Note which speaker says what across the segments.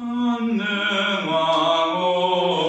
Speaker 1: 전능왕 오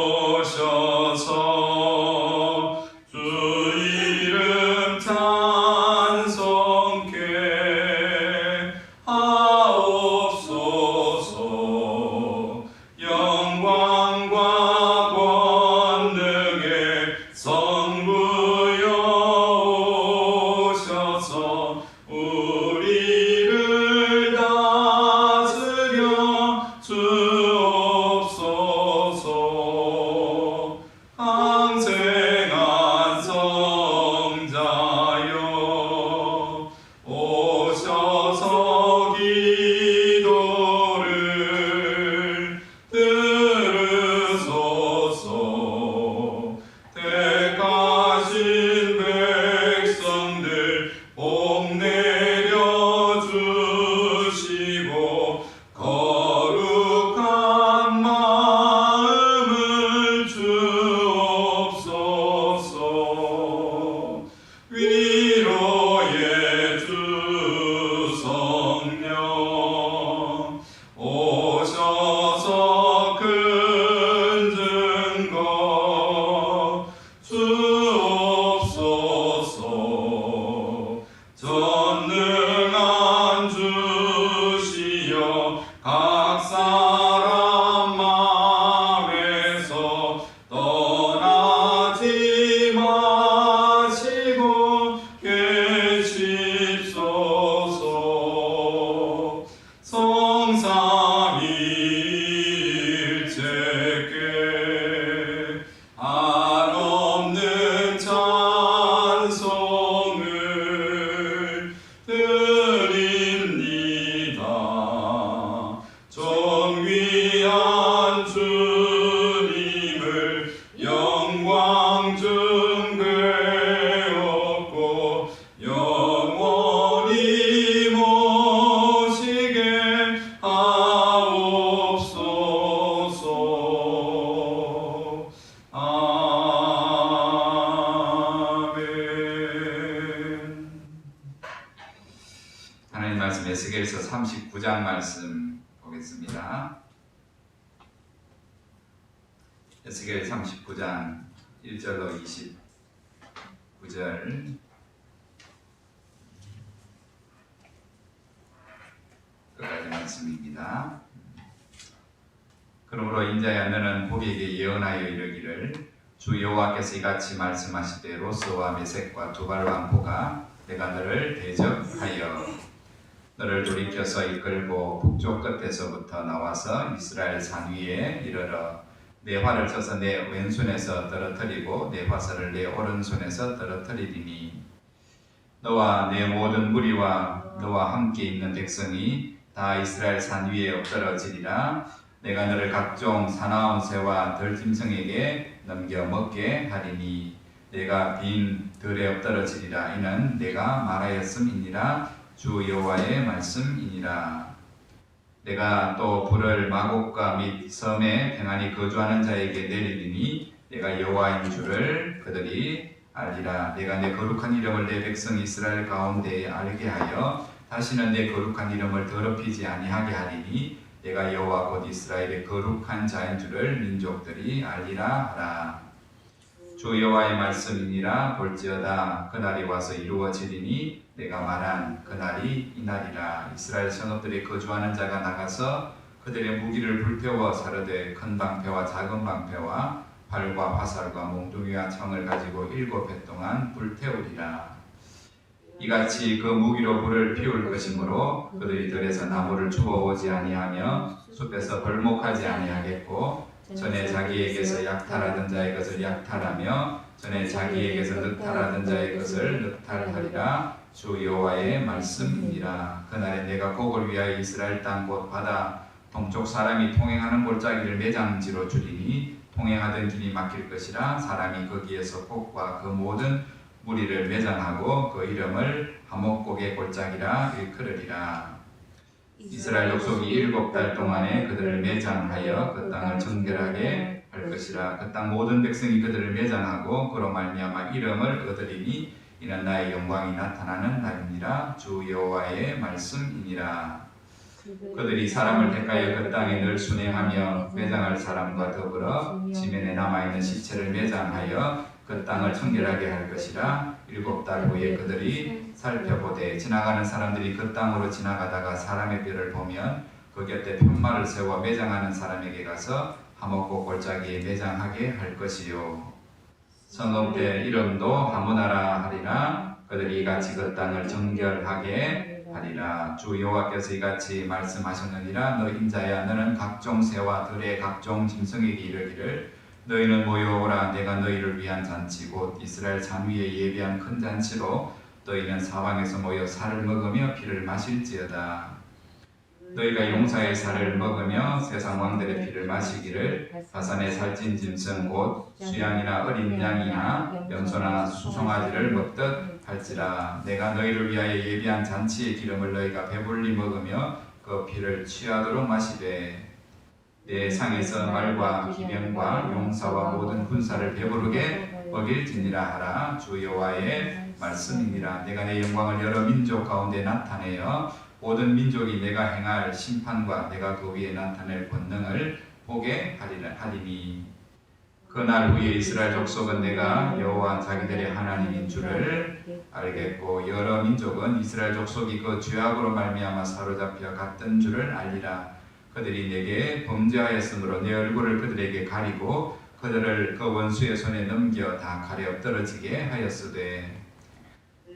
Speaker 1: 29절 끝까지 말씀입니다. 그러므로 인자야 너는 보리에게 예언하여 이르기를 주 여호와께서 이같이 말씀하시되 로스와 메색과 두발 왕포가 내가 너를 대적하여 너를 돌이켜서 이끌고 북쪽 끝에서부터 나와서 이스라엘 산 위에 이르러 내 활을 쳐서 내 왼손에서 떨어뜨리고 내 화살을 내 오른손에서 떨어뜨리리니. 너와 내 모든 무리와 너와 함께 있는 백성이 다 이스라엘 산 위에 엎드러지리라. 내가 너를 각종 사나운 새와 들짐승에게 넘겨 먹게 하리니 내가 빈 들에 엎드러지리라. 이는 내가 말하였음이니라. 주 여호와의 말씀이니라 내가 또 불을 마곡과 및 섬에 평안히 거주하는 자에게 내리리니 내가 여호와인 줄을 그들이 알리라. 내가 내 거룩한 이름을 내 백성 이스라엘 가운데에 알게 하여 다시는 내 거룩한 이름을 더럽히지 아니하게 하리니 내가 여호와 곧 이스라엘의 거룩한 자인 줄을 민족들이 알리라 하라 주 여호와의 말씀이니라 볼지어다. 그날이 와서 이루어지리니 내가 말한 그날이 이날이라. 이스라엘 성읍들이 거주하는 자가 나가서 그들의 무기를 불태워 사르되 큰 방패와 작은 방패와 활과 화살과 몽둥이와 창을 가지고 일곱 해 동안 불태우리라. 이같이 그 무기로 불을 피울 것이므로 그들이 들에서 나무를 주워 오지 아니하며 숲에서 벌목하지 아니하겠고 전에 자기에게서 약탈하던 자의 것을 약탈하며 전에 자기에게서 늑탈하던 자의 것을 늑탈하리라. 주 여호와의 말씀이니라. 그날에 내가 곡을 위하여 이스라엘 땅 곧 바다 동쪽 사람이 통행하는 골짜기를 매장지로 주리니 통행하던 길이 막힐 것이라 사람이 거기에서 곡과 그 모든 무리를 매장하고 그 이름을 하목곡의 골짜기라 일컬으리라 이스라엘 족속이 일곱 달 동안에 그들을 매장하여 그 땅을 정결하게 할 것이라. 그 땅 모든 백성이 그들을 매장하고 그로 말미암아 이름을 얻으리니 이는 나의 영광이 나타나는 날이니라 주 여호와의 말씀이니라. 그들이 사람을 택하여 그 땅에 늘 순행하며 매장할 사람과 더불어 지면에 남아있는 시체를 매장하여 그 땅을 청결하게 할 것이라. 일곱 달 후에 그들이 살펴보되 지나가는 사람들이 그 땅으로 지나가다가 사람의 뼈를 보면 그 곁에 편말을 세워 매장하는 사람에게 가서 하목고 골짜기에 매장하게 할 것이요. 성읍대 이름도 하무나라 하리라. 그들이 이같이 그 땅을 정결하게 하리라. 주 여호와께서 이같이 말씀하셨느니라. 너 인자야 너는 각종 새와 들의 각종 짐승에게 이르기를 너희는 모여오라. 내가 너희를 위한 잔치 곧 이스라엘 잔 위에 예비한 큰 잔치로 너희는 사방에서 모여 살을 먹으며 피를 마실지어다. 너희가 용사의 살을 먹으며 세상 왕들의 피를 마시기를 바산의 살찐 짐승 곧 수양이나 어린 양이나 염소나 수송아지를 먹듯 할지라. 내가 너희를 위하여 예비한 잔치의 기름을 너희가 배불리 먹으며 그 피를 취하도록 마시되. 내 상에서 말과 기병과 용사와 모든 군사를 배부르게 먹일지니라 하라. 주 여호와의 말씀이니라 내가 내 영광을 여러 민족 가운데 나타내어 모든 민족이 내가 행할 심판과 내가 그 위에 나타낼 권능을 보게 하리니. 그날 후에 이스라엘 족속은 내가 여호와 자기들의 하나님인 줄을 알겠고 여러 민족은 이스라엘 족속이 그 죄악으로 말미암아 사로잡혀 갔던 줄을 알리라. 그들이 내게 범죄하였으므로 내 얼굴을 그들에게 가리고 그들을 그 원수의 손에 넘겨 다 가려 떨어지게 하였으되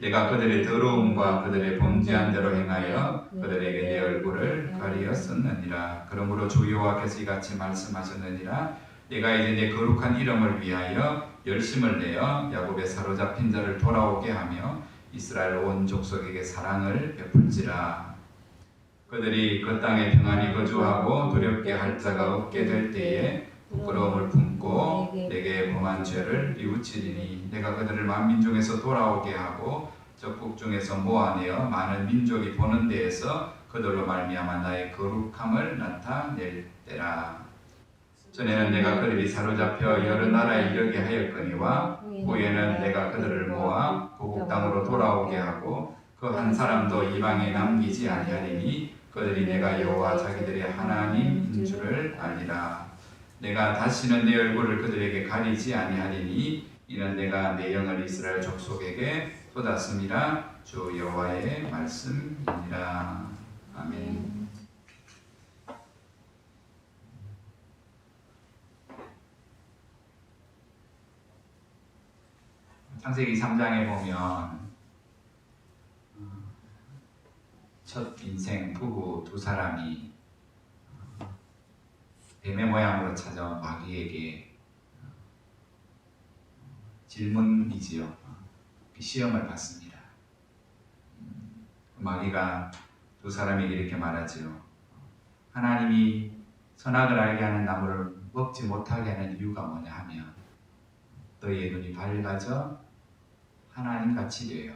Speaker 1: 내가 그들의 더러움과 그들의 범죄한 대로 행하여 그들에게 내 얼굴을 가리었었느니라. 그러므로 주 여호와께서 이같이 말씀하셨느니라. 내가 이제 내 거룩한 이름을 위하여 열심을 내어 야곱의 사로잡힌 자를 돌아오게 하며 이스라엘 온 족속에게 사랑을 베풀지라. 그들이 그 땅에 평안히 거주하고 두렵게 할 자가 없게 될 때에 부끄러움을 품고 내게 범한 죄를 뉘우치리니 내가 그들을 만민 중에서 돌아오게 하고 적국 중에서 모아내어 많은 민족이 보는 데에서 그들로 말미암아 나의 거룩함을 나타낼 때라. 전에는 내가 그들이 사로잡혀 여러 나라에 이르게 하였거니와 후에는 내가 그들을 모아 고국 땅으로 돌아오게 하고 그 한 사람도 이방에 남기지 아니하리니 그들이 내가 여호와 자기들의 하나님인 줄을 알리라 내가 다시는 내 얼굴을 그들에게 가리지 아니하리니 이는 내가 내 영을 이스라엘 족속에게 쏟았음이라 주 여호와의 말씀이니라 아멘. 창세기 3장에 보면 어, 첫 인생 부부 두 사람이 뱀의 모양으로 찾아온 마귀에게 어, 질문이지요. 그 시험을 받습니다. 음, 마귀가 두 사람에게 이렇게 말하지요. 하나님이 선악을 알게 하는 나무를 먹지 못하게 하는 이유가 뭐냐 하면 너희의 눈이 밝아져 하나님 같이 되어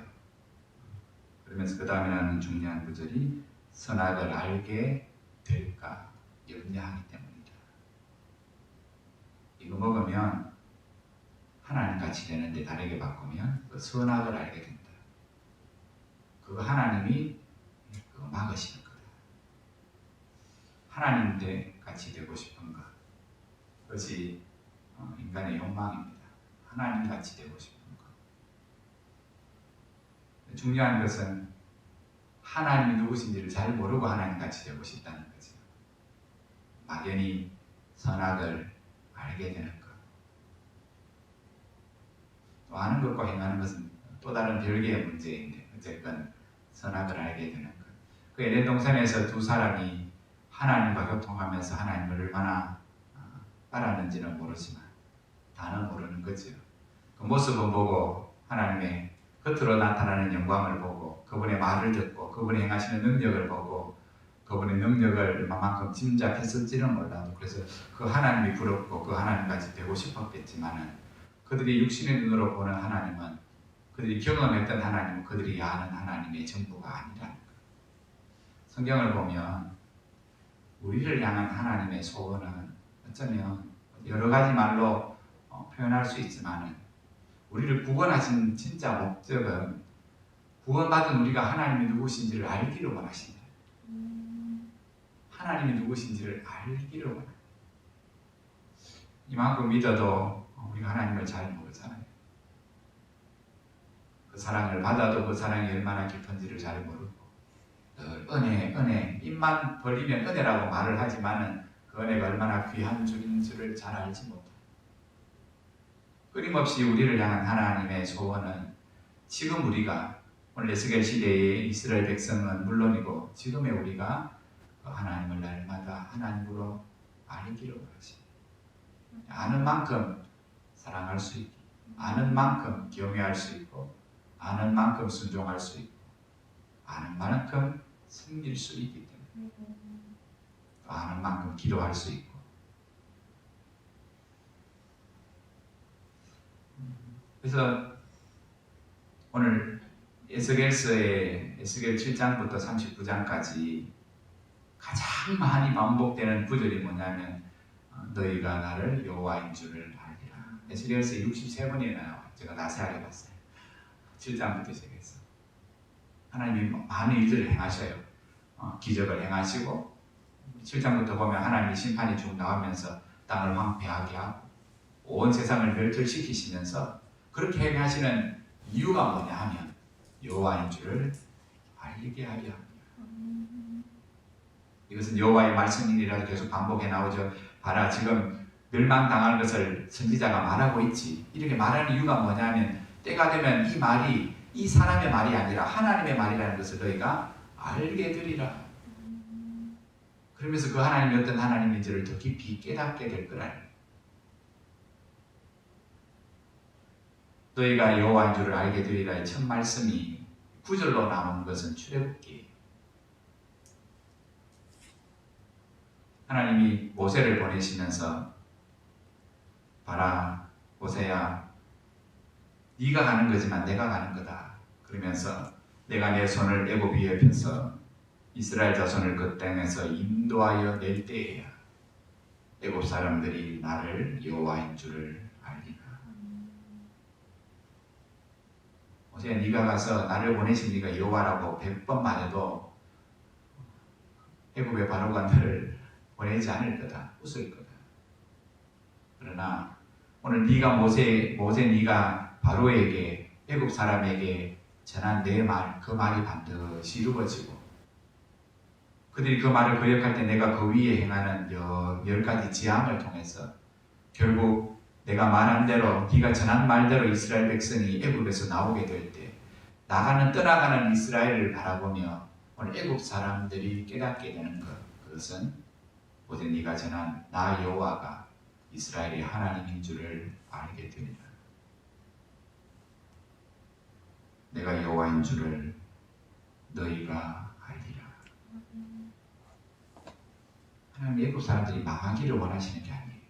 Speaker 1: 그러면서 그 다음에 나는 중요한 구절이 선악을 알게 될까 염려하기 때문이다. 이거 먹으면 하나님 같이 되는데 다르게 바꾸면 그 선악을 알게 된다. 그거 하나님이 그거 막으시는 거다. 하나님께 같이 되고 싶은 것. 그것이 어, 인간의 욕망입니다. 하나님 같이 되고 싶은 것. 중요한 것은 하나님이 누구신지를 잘 모르고 하나님 같이 되고 싶다는 거죠. 막연히 선악을 알게 되는 것. 또 아는 것과 행하는 것은 또 다른 별개의 문제인데 어쨌건 선악을 알게 되는 것. 그 에덴 동산에서 두 사람이 하나님과 교통하면서 하나님을 얼마나 어, 알았는지는 모르지만 다는 모르는 거죠. 그 모습은 보고 하나님의 겉으로 나타나는 영광을 보고 그분의 말을 듣고 그분이 행하시는 능력을 보고 그분의 능력을 얼마만큼 짐작했을지는 몰라도 그래서 그 하나님이 부럽고 그 하나님같이 되고 싶었겠지만은 그들이 육신의 눈으로 보는 하나님은 그들이 경험했던 하나님은 그들이 아는 하나님의 전부가 아니라는 거예요. 성경을 보면 우리를 향한 하나님의 소원은 어쩌면 여러 가지 말로 어, 표현할 수 있지만은 우리를 구원하신 진짜 목적은 구원받은 우리가 하나님이 누구신지를 알기를 원하신다. 하나님이 누구신지를 알기를 원한다. 이만큼 믿어도 우리가 하나님을 잘 모르잖아요. 그 사랑을 받아도 그 사랑이 얼마나 깊은지를 잘 모르고 늘 은혜, 은혜 입만 벌리면 은혜라고 말을 하지만은 그 은혜가 얼마나 귀한 줄인 줄을 잘 알지 못해. 끊임없이 우리를 향한 하나님의 소원은 지금 우리가 오늘 에스겔 시대의 이스라엘 백성은 물론이고 지금의 우리가 그 하나님을 날마다 하나님으로 알기를 원하십니다. 아는 만큼 사랑할 수 있고 아는 만큼 경외할 수 있고 아는 만큼 순종할 수 있고 아는 만큼 섬길 수 있기 때문에 또 아는 만큼 기도할 수 있고 그래서 오늘 에스겔서의 에스겔 7장부터 39장까지 가장 많이 반복되는 구절이 뭐냐면 어, 너희가 나를 여호와인 줄을 알리라. 에스겔서 63번이 나와요. 제가 자세하게 봤어요. 7장부터 시작해서 하나님이 많은 일들을 행하셔요. 어, 기적을 행하시고 7장부터 보면 하나님의 심판이 쭉 나오면서 땅을 황폐하게 하고 온 세상을 멸절시키시면서 그렇게 행하시는 이유가 뭐냐 하면 여호와인 줄을 알리게 하려 합니다. 이것은 여호와의 말씀이라도 계속 반복해 나오죠. 봐라 지금 멸망당할 것을 선지자가 말하고 있지. 이렇게 말하는 이유가 뭐냐면 때가 되면 이 말이 이 사람의 말이 아니라 하나님의 말이라는 것을 너희가 알게 되리라. 그러면서 그 하나님이 어떤 하나님인지를 더 깊이 깨닫게 될 거라. 너희가 여호와인 줄을 알게 되리라의 첫 말씀이 구절로 나온 것은 출애굽기. 하나님이 모세를 보내시면서 봐라 모세야 네가 가는 거지만 내가 가는 거다. 그러면서 내가 내 손을 애굽 위에 펴서 이스라엘 자손을 그 땅에서 인도하여 낼 때에야 애굽 사람들이 나를 여호와인 줄을 알리라. 모세야 네가 가서 나를 보내신 네가 여호와라고 백번 말해도 애굽의 바로가 너를 보내지 않을 거다. 웃을 거다. 그러나 오늘 네가 모세 모세 네가 바로에게 애굽 사람에게 전한 내 말, 그 말이 반드시 이루어지고 그들이 그 말을 거역할 때 내가 그 위에 행하는 여, 열 가지 지함을 통해서 결국 내가 말한 대로 네가 전한 말대로 이스라엘 백성이 애굽에서 나오게 될 때 나가는 떠나가는 이스라엘을 바라보며 오늘 애굽 사람들이 깨닫게 되는 것 그것은 오직 네가 전한 나 여호와가 이스라엘의 하나님인 줄을 알게 되리라. 내가 여호와인 줄을 너희가 알리라. 하나님 애굽 사람들이 망하기를 원하시는 게 아니에요.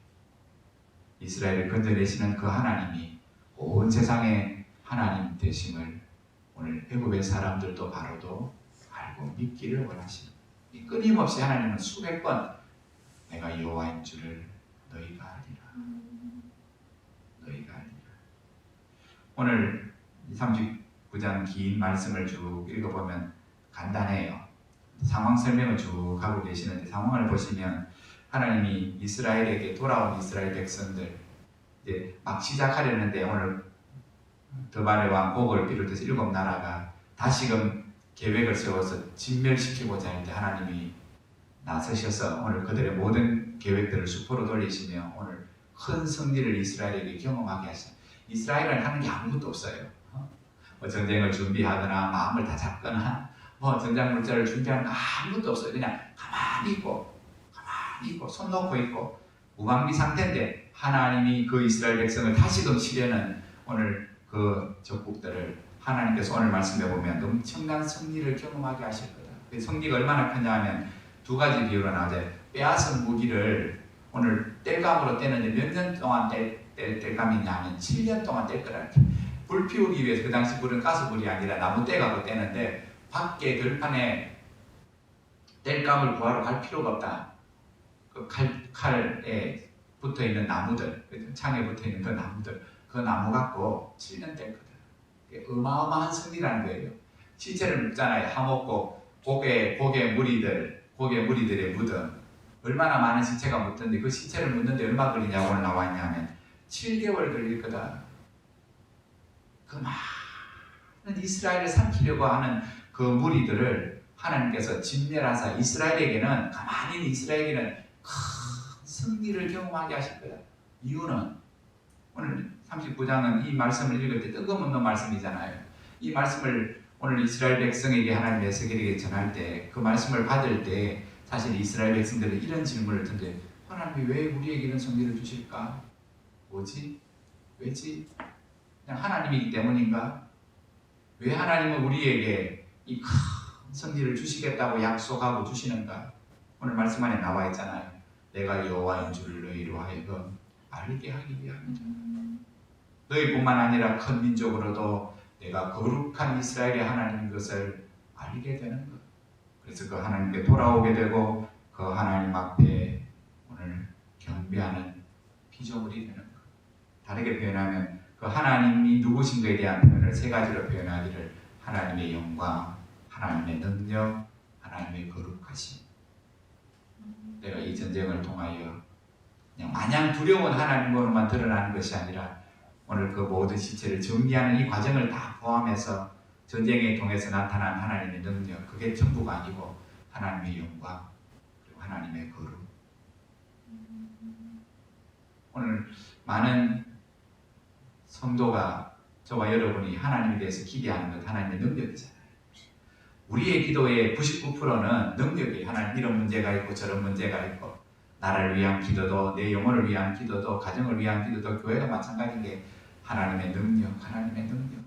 Speaker 1: 이스라엘을 건져내시는 그 하나님이 온 세상의 하나님 되심을 오늘 애굽의 사람들도 바로도 알고 믿기를. 이 끊임없이 하나님은 수백 번 내가 여호와인 줄을 너희가 알리라. 너희가 알리라. 오늘 39장 긴 말씀을 쭉 읽어보면 간단해요. 상황 설명을 쭉 하고 계시는데 상황을 보시면 하나님이 이스라엘에게 돌아온 이스라엘 백성들 이제 막 시작하려는데 오늘 드바레 왕 곡을 비롯해서 일곱 나라가 다시금 계획을 세워서 진멸시키고자 할 때 하나님이 나서셔서 오늘 그들의 모든 계획들을 수포로 돌리시며 오늘 큰 승리를 이스라엘에게 경험하게 하시다. 이스라엘은 하는 게 아무것도 없어요. 어? 뭐 전쟁을 준비하거나 마음을 다 잡거나 뭐 전장 물자를 준비하는 거 아무것도 없어요. 그냥 가만히 있고 가만히 있고 손 놓고 있고 무방비 상태인데 하나님이 그 이스라엘 백성을 다시금 치려는 오늘 그 적국들을 하나님께서 오늘 말씀해 보면 엄청난 승리를 경험하게 하실 거다. 그 승리가 얼마나 크냐 하면 두 가지 비유로 나오죠. 빼앗은 무기를 오늘 뗄감으로 떼는데 몇 년 동안 뗄감이냐 하면 7년 동안 뗄 거라. 불 피우기 위해서 그 당시 불은 가스불이 아니라 나무 떼가고 떼는데 밖에 들판에 뗄감을 구하러 갈 필요가 없다. 그 칼, 칼에 붙어 있는 나무들, 그 창에 붙어 있는 그 나무들, 그 나무 갖고 7년 뗄 거다. 이게 어마어마한 승리라는 거예요. 시체를 묻잖아요. 하목고 고개 고개 무리들, 고개 무리들의 무덤. 얼마나 많은 시체가 묻던데 그 시체를 묻는데 얼마 걸리냐고 있냐면 7개월 걸릴 거다. 그 많은 이스라엘을 삼키려고 하는 그 무리들을 하나님께서 진멸하사 이스라엘에게는 가만히 있는 이스라엘에게는 큰 승리를 경험하게 하실 거다. 이유는 오늘 39장은 이 말씀을 읽을 때 뜬금없는 말씀이잖아요. 이 말씀을 오늘 이스라엘 백성에게 하나님 에스겔에게 전할 때 그 말씀을 받을 때 사실 이스라엘 백성들은 이런 질문을 던데 하나님이 왜 우리에게 이런 승리를 주실까? 뭐지? 왜지? 그냥 하나님이기 때문인가? 왜 하나님은 우리에게 이큰 승리를 주시겠다고 약속하고 주시는가? 오늘 말씀 안에 나와 있잖아요. 내가 여호와인 줄 너희로 하여금 알게 하기 위함이다. 너희뿐만 아니라 큰 민족으로도 내가 거룩한 이스라엘의 하나님인 것을 알게 되는 것. 그래서 그 하나님께 돌아오게 되고 그 하나님 앞에 오늘 경배하는 피조물이 되는 것. 다르게 표현하면 그 하나님이 누구신가에 대한 표현을 세 가지로 표현하기를 하나님의 영광, 하나님의 능력, 하나님의 거룩하심. 내가 이 전쟁을 통하여 그냥 마냥 두려운 하나님으로만 드러나는 것이 아니라 오늘 그 모든 시체를 정리하는 이 과정을 다 포함해서 전쟁에 통해서 나타난 하나님의 능력 그게 전부가 아니고 하나님의 영광 그리고 하나님의 거룩 오늘 많은 성도가 저와 여러분이 하나님에 대해서 기대하는 것 하나님의 능력이잖아요. 우리의 기도의 99%는 능력이 하나님 이런 문제가 있고 저런 문제가 있고 나라를 위한 기도도 내 영혼을 위한 기도도 가정을 위한 기도도 교회가 마찬가지인 게 하나님의 능력, 하나님의 능력.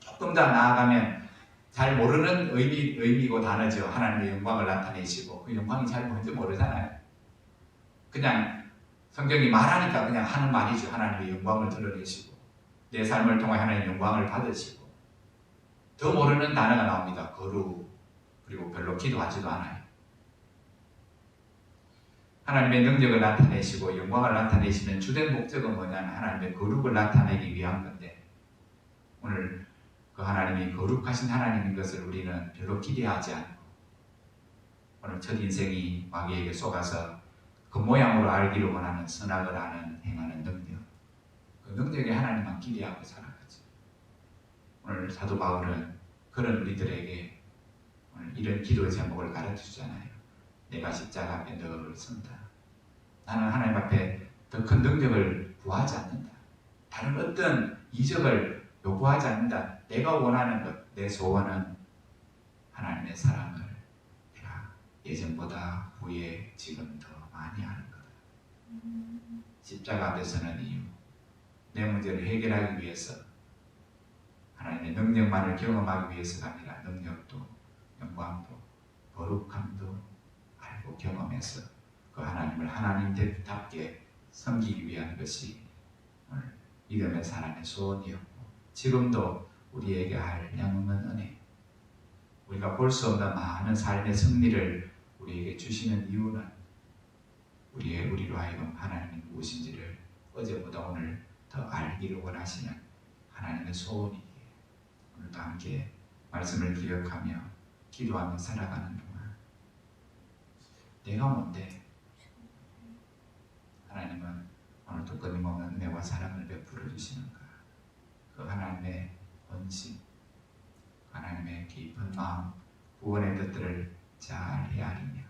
Speaker 1: 조금 더 나아가면 잘 모르는 의미, 의미고 단어죠. 하나님의 영광을 나타내시고 그 영광이 잘 뭔지 모르잖아요. 그냥 성경이 말하니까 그냥 하는 말이죠. 하나님의 영광을 드러내시고 내 삶을 통해 하나님의 영광을 받으시고 더 모르는 단어가 나옵니다. 거룩 그리고 별로 기도하지도 않아요. 하나님의 능력을 나타내시고 영광을 나타내시는 주된 목적은 뭐냐면 하나님의 거룩을 나타내기 위한 건데 오늘 그 하나님이 거룩하신 하나님인 것을 우리는 별로 기대하지 않고 오늘 첫 인생이 마귀에게 속아서 그 모양으로 알기를 원하는 선악을 아는 행하는 능력 그 능력에 하나님만 기대하고 살아가죠. 오늘 사도 바울은 그런 우리들에게 오늘 이런 기도 제목을 가르쳐 주잖아요. 내가 십자가 앞에 늘 선다. 나는 하나님 앞에 더 큰 능력을 구하지 않는다. 다른 어떤 이적을 요구하지 않는다. 내가 원하는 것, 내 소원은 하나님의 사랑을 내가 예전보다 후에 지금 더 많이 하는 거다. 십자가 앞에 서는 이유, 내 문제를 해결하기 위해서 하나님의 능력만을 경험하기 위해서가 아니라 능력도, 영광도, 거룩함도 경험해서 그 하나님을 하나님답게 섬기기 위한 것이 믿음의 사람의 소원이었고 지금도 우리에게 할 양없는 은혜. 우리가 볼 수 없는 많은 삶의 승리를 우리에게 주시는 이유는 우리의 우리로 하여금 하나님이 무엇인지를 어제보다 오늘 더 알기를 원하시는 하나님의 소원이기에 오늘도 함께 말씀을 기억하며 기도하며 살아가는 내가 뭔데? 하나님은 오늘도 끊임없는 은혜와 사랑을 베풀어 주시는가? 그 하나님의 본심 하나님의 깊은 마음 구원의 뜻들을 잘 헤아리며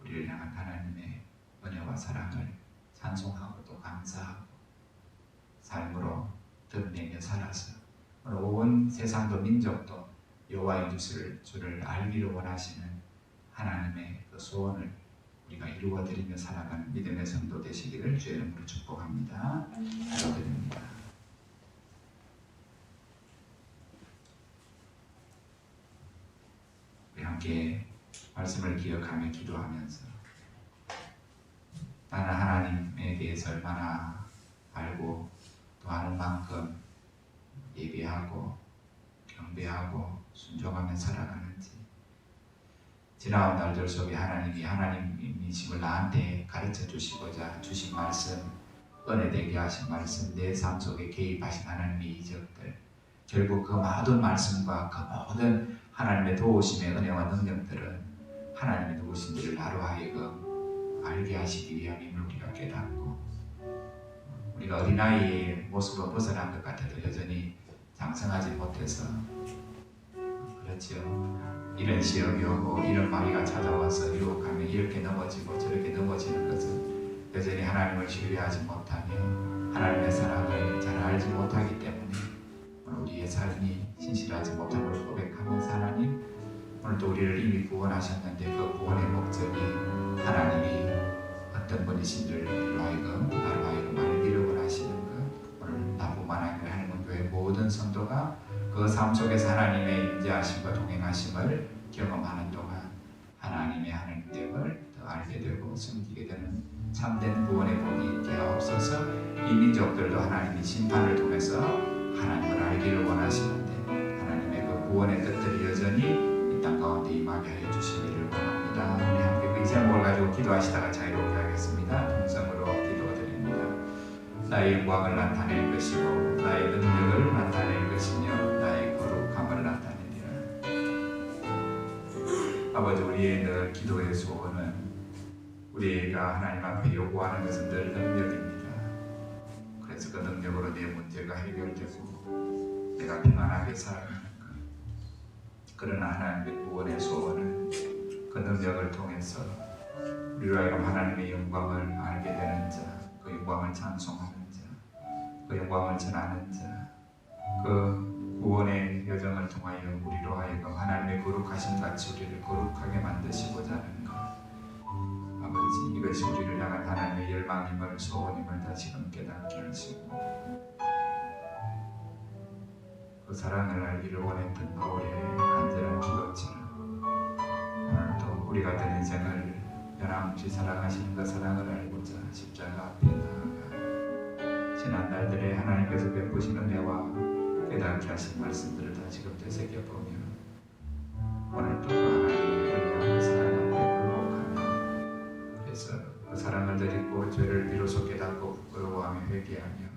Speaker 1: 우리를 향한 하나님의 은혜와 사랑을 찬송하고 또 감사하고 삶으로 드러내며 살아서 온 세상도 민족도 여호와의 주를 주를 알기를 원하시는 하나님의 그 소원을 우리가 이루어 드리며 살아가는 믿음의 성도 되시기를 주의 이름으로 축복합니다. 기도드립니다. 우리 함께 말씀을 기억하며 기도하면서 나는 하나님에 대해서 얼마나 알고 또 아는 만큼 예배하고 경배하고 순종하며 살아가는지. 지나온 날들 속에 하나님이 하나님이심을 나한테 가르쳐 주시고자 주신 말씀 은혜 되게 하신 말씀 내 삶 속에 개입하신 하나님의 이적들 결국 그 모든 말씀과 그 모든 하나님의 도우심의 은혜와 능력들은 하나님이 누구신지를 나로 하여금 알게 하시기 위함임을 우리가 깨닫고 우리가 어린아이의 모습은 벗어난 것 같아도 여전히 장성하지 못해서 그렇지요 이런 시험이 오고 이런 마귀가 찾아와서 유혹하며 이렇게 넘어지고 저렇게 넘어지는 것은 여전히 하나님을 신뢰하지 못하며 하나님의 사랑을 잘 알지 못하기 때문에 우리의 삶이 신실하지 못함을 고백하면서 하나님 오늘도 우리를 이미 구원하셨는데 그 구원의 목적이 하나님이 어떤 분이신지를 우리로 하여금 나로 하여금 알기를 원하시는 것 오늘 나뿐만 아니라 하나님 교회 모든 성도가 그 삶 속에서 하나님의 인자하심과 동행하심을 경험하는 동안 하나님의 하나님됨을 더 알게 되고 섬기게 되는 참된 구원의 복이 있게 하옵소서 이 민족들도 하나님이 심판을 통해서 하나님을 알기를 원하시는데 하나님의 그 구원의 뜻들이 여전히 이 땅 가운데 임하게 하여 주시기를 원합니다. 우리 함께 그 제목을 가지고 기도하시다가 자유롭게 하겠습니다. 동성으로 기도드립니다. 나의 영광을 나타낼 것이고 나의 능력을 나타낼 것이며 아버지 우리의 늘 기도의 소원은 우리가 하나님 앞에 요구하는 것은 늘 능력입니다. 그래서 그 능력으로 내 문제가 해결되고 내가 평안하게 살아가는 것. 그러나 하나님의 구원의 소원은 그 능력을 통해서 우리로 하여금 하나님의 영광을 알게 되는 자, 그 영광을 찬송하는 자, 그 영광을 전하는 자, 그 구원의 여정을 통하여 우리로 하여금 하나님의 거룩하신 같이 우리를 거룩하게 만드시고자 하는 것. 아버지 이것이 우리를 향한 하나님의 열망임을 소원임을 다시금 깨닫게 하시고 그 사랑을 알기를 원했던 바울의 간절한 기도처럼 오늘도 우리 같은 인생을 변함없이 사랑하시는 그 사랑을 알고자 십자가 앞에 나아가 지난 날들에 하나님께서 베푸신 은혜와 깨닫게 하신 말씀들을 다시금 되새겨보며 오늘도 그 하나님의 은혜와 사랑을 회복하며 그래서 그 사랑을 드리고 죄를 비로소 깨닫고 부끄러워하며 회개하며